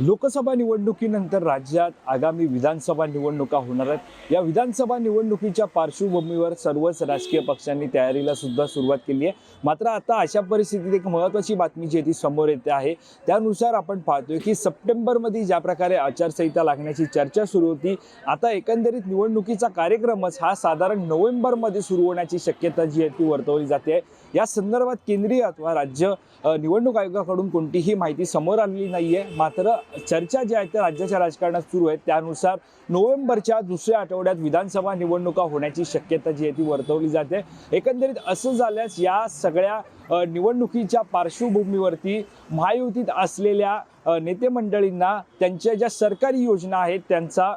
लोकसभा निवडणुकीनंतर राज्यात आगामी विधानसभा निवडणुका होणार आहेत. या विधानसभा निवडणुकीच्या पार्श्वभूमीवर सर्वच राजकीय पक्षांनी तयारीला सुद्धा सुरुवात केली आहे. मात्र आता अशा परिस्थितीत एक महत्त्वाची बातमी जी आहे ती समोर येते आहे त्यानुसार आपण पाहतोय की सप्टेंबरमध्ये ज्या प्रकारे आचारसंहिता लागण्याची चर्चा सुरू होती आता एकंदरीत निवडणुकीचा कार्यक्रमच हा साधारण नोव्हेंबरमध्ये सुरू होण्याची शक्यता जी आहे ती वर्तवली जाते आहे. या संदर्भात केंद्रीय अथवा राज्य निवडणूक आयोगाकडून कोणतीही माहिती समोर आलेली नाही आहे मात्र चर्चा ज्या आहेत त्या राज्याच्या राजकारणात सुरू आहेत त्यानुसार नोव्हेंबरच्या दुसऱ्या आठवड्यात विधानसभा निवडणुका होण्याची शक्यता जी आहे ती वर्तवली जाते. एकंदरीत असं झाल्यास या सगळ्या निवडणुकीच्या पार्श्वभूमीवरती महायुतीत असलेल्या नेतेमंडळींना त्यांच्या ज्या सरकारी योजना आहेत त्यांचा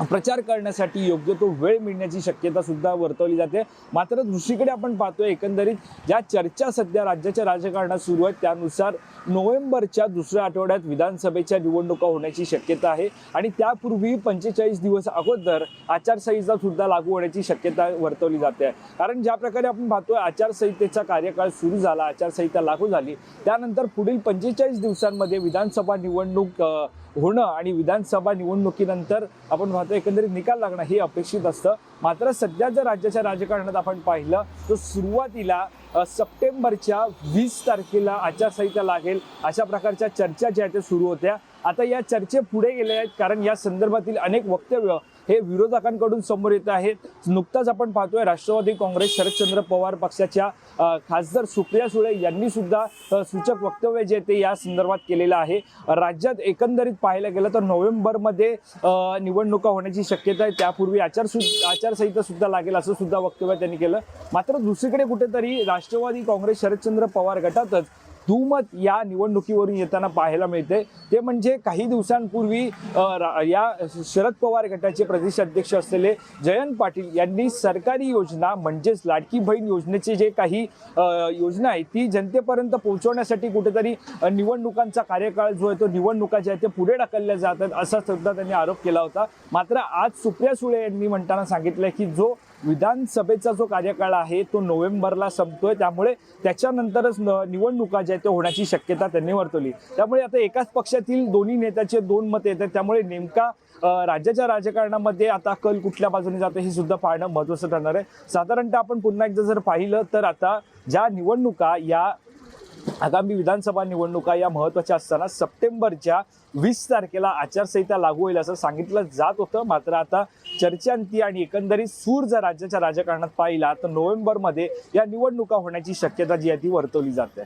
प्रचार करण्यासाठी योग्य तो वेळ मिळण्याची शक्यता सुद्धा वर्तवली जाते. मात्र दुसरीकडे आपण पाहतोय एकंदरीत ज्या चर्चा सध्या राज्याच्या राजकारणात सुरू आहेत त्यानुसार नोव्हेंबरच्या दुसऱ्या आठवड्यात विधानसभेच्या निवडणुका होण्याची शक्यता आहे आणि त्यापूर्वी पंचेचाळीस दिवस अगोदर आचारसंहिता सुद्धा लागू होण्याची शक्यता वर्तवली जाते. कारण ज्या प्रकारे आपण पाहतोय आचारसंहितेचा कार्यकाळ सुरू झाला आचारसंहिता लागू झाली त्यानंतर पुढील पंचेचाळीस दिवसांमध्ये विधानसभा निवडणूक होणं आणि विधानसभा निवडणुकीनंतर आपण मात्र एकंदरीत निकाल लागणं हे अपेक्षित असतं. मात्र सध्या जर राज्याच्या राजकारणात आपण पाहिलं तर सुरुवातीला सप्टेंबरच्या वीस तारखेला आचारसंहिता लागेल अशा प्रकारच्या चर्चा ज्या आहेत त्या सुरू होत्या. आता या चर्चे पुढे गेले आहेत कारण या संदर्भातील अनेक वक्तव्य हे विरोधकांकडून समोर येत आहेत. नुकताच आपण पाहतोय राष्ट्रवादी काँग्रेस शरदचंद्र पवार पक्षाच्या खासदार सुप्रिया सुळे यांनी सुद्धा सूचक वक्तव्य जे ते या संदर्भात केलेलं आहे. राज्यात एकंदरीत पाहायला गेलं तर नोव्हेंबरमध्ये निवडणुका होण्याची शक्यता आहे. त्यापूर्वी आचार आचारसंहिता सुद्धा लागेल असं सुद्धा वक्तव्य त्यांनी केलं. मात्र दुसरीकडे कुठेतरी राष्ट्रवादी काँग्रेस शरदचंद्र पवार गटातच दुमत या निवडणुकीवरून येताना पाहायला मिळते ते म्हणजे काही दिवसांपूर्वी या शरद पवार गटाचे प्रदेशाध्यक्ष असलेले जयंत पाटील यांनी सरकारी योजना म्हणजेच लाडकी बहीण योजनेचे जे काही योजना आहे ती जनतेपर्यंत पोहोचवण्यासाठी कुठेतरी निवडणुकांचा कार्यकाळ जो आहे तो निवडणुका ज्या आहेत ते पुढे ढकलल्या जातात असा सुद्धा त्यांनी आरोप केला होता. मात्र आज सुप्रिया सुळे यांनी म्हणताना सांगितलं की जो विधानसभेचा जो कार्यकाळ आहे तो नोव्हेंबरला संपतोय. त्यामुळे त्याच्यानंतरच न- निवडणुका ज्या आहेत त्या होण्याची शक्यता त्यांनी वर्तवली. त्यामुळे आता एकाच पक्षातील दोन्ही नेत्याचे दोन मते येतात. त्यामुळे नेमका राज्याच्या राजकारणामध्ये आता कल कुठल्या बाजूने जातो हे सुद्धा पाहणं महत्त्वाचं ठरणार आहे. साधारणतः आपण पुन्हा एकदा जर पाहिलं तर आता ज्या निवडणुका या आगामी विधानसभा निवडणुका या महत्त्वाच्या असताना सप्टेंबरच्या वीस तारखेला आचारसंहिता लागू होईल असं सांगितलं जात होतं. मात्र आता चर्चांती आणि एकंदरीत सूर जर राज्याच्या राजकारणात पाहिला तर नोव्हेंबरमध्ये या निवडणुका होण्याची शक्यता जी आहे ती वर्तवली जाते.